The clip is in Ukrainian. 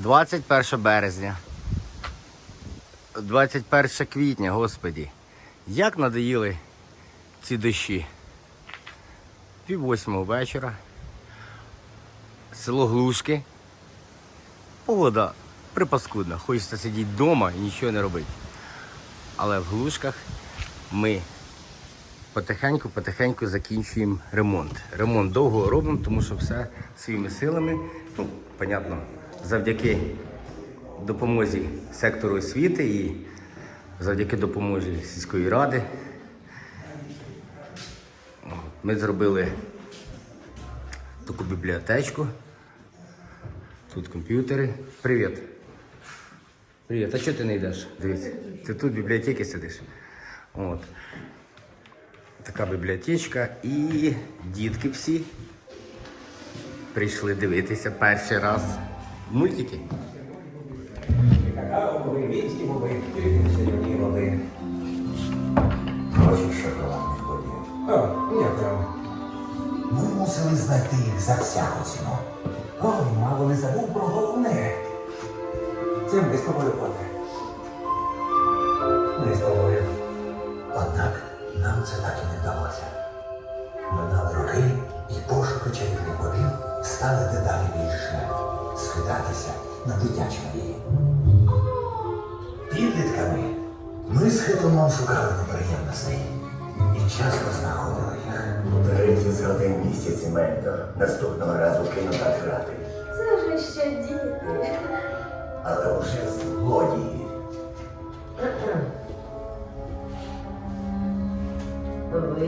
21 березня. 21 квітня, господі. Як надоїли ці дощі. Пів восьмого вечора. Село Глушки. Погода припаскудна. Хочеться сидіти вдома і нічого не робити. Але в Глушках ми потихеньку-потихеньку закінчуємо ремонт. Ремонт довго робимо, тому що все своїми силами. Ну, понятно, завдяки допомозі сектору освіти і завдяки допомозі сільської ради. Ми зробили таку бібліотечку. Тут комп'ютери. Привіт. Привіт. А чого ти не йдеш? Дивіться. Ти тут в бібліотеці сидиш. От. Така бібліотечка і дітки всі прийшли дивитися перший раз мультики. Хочеш шоколадних? О, дякую. Ми мусили знайти їх за всяку ціну. Ой, мало не забув про головне. Це ми з тобою плати. Ми з тобою. Однак нам це так і не вдалося. Минали роки, скидатися на дитячі мрії. Підлітками ми з хитоном шукали неприємностей і часто знаходили їх. Третій з один місяць ментор. Наступного разу кину так грати. Це ж ще діти. Але вже злодії. Ви